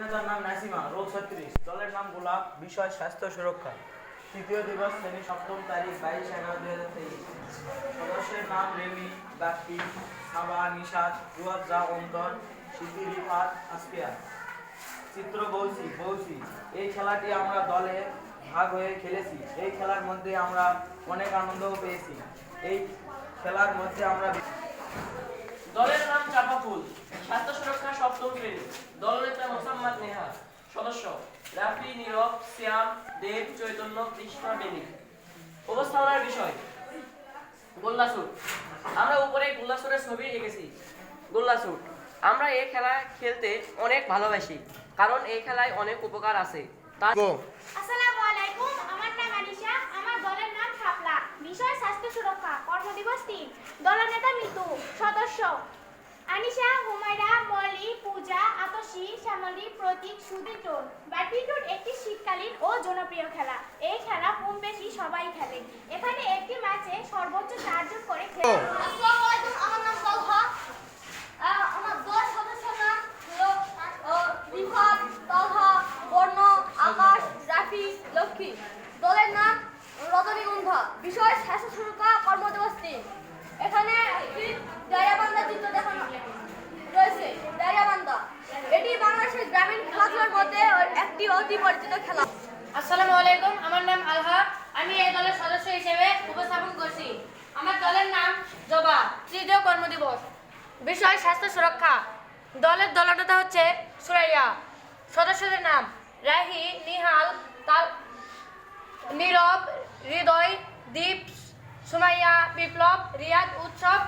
নেতার নাম নাসিমা রোল ছত্রিশ। দলের নাম গোলাপ, বিষয় স্বাস্থ্য সুরক্ষা। তৃতীয় দিবস, শ্রেণি সপ্তম তারিখ, বাইশ এগারো দুই হাজার তেইশ। সদস্যের নাম রেমি, বাপ্পি, সাবা নিশাদ রুয়াজা অন্তর সিদ্ধি রিফাত আসপিয়া চিত্র বৌসি বৌসি এই খেলাটি আমরা দলে ভাগ হয়ে খেলেছি। এই খেলার মধ্যে আমরা অনেক আনন্দও পেয়েছি। এই খেলার মধ্যে আমরা দলের নাম চাপা সপ্তম দলনেতা মোসাম্মদ নেহা সদস্য রাফি নীরব শ্যাম দেব চৈতন্য কৃষ্ণা বেনি উপস্থাপনার বিষয় গোল্লাসুট আমরা উপরে গোল্লাসুরের ছবি এঁকেছি। গোল্লাসুট আমরা এই খেলা খেলতে অনেক ভালোবাসি কারণ এই খেলায় অনেক উপকার আছে। তার আসসালামু আলাইকুম আমার নাম আনিশা আমার দলের নাম শাপলা বিষয় স্বাস্থ্য সুরক্ষা কর্মদিবস তিন। দলনেতা মিতু সদস্য। আনিশা হুমায়রা মলি পূজা আতসী শ্যামলী প্রতীক সুদীটন ব্যাডমিন্টন একটি শীতকালীন ও জনপ্রিয় খেলা। এই খেলা কম বেশি সবাই খেলে। এখানে একটি ম্যাচে সর্বোচ্চ চারজন করে খেলে আসসালামু আলাইকুম আমার নাম তালহা আহ, আমার দল সদস্যের নাম হলো আহ, রিফাত তালহা বর্ণ আকাশ রাফি লক্ষ্মী দলের নাম রজনীগন্ধা বিষয় স্বাস্থ্য সুরক্ষা কর্মদিবস তিন এখানে একটি ডায়রাবান্ধা চিত্র দেখানো রয়েছে ডায়রাবান্ধা এটি বাংলাদেশের গ্রামীণ খেলাধুলার মধ্যে একটি অতি পরিচিত খেলা। আসসালামু আলাইকুম, আমার নাম আলহা। আমি এই দলের সদস্য হিসেবে উপস্থাপন করছি। আমার দলের নাম জবা, তৃতীয় কর্মদিবস বিষয় স্বাস্থ্য সুরক্ষা। দলের দলনেতা হচ্ছে সুরাইয়া। সদস্যদের নাম রাহি, নিহাল, তাল, নীরব, হৃদয়, দীপ, সুমাইয়া, বিপ্লব, রিয়াদ, উৎসব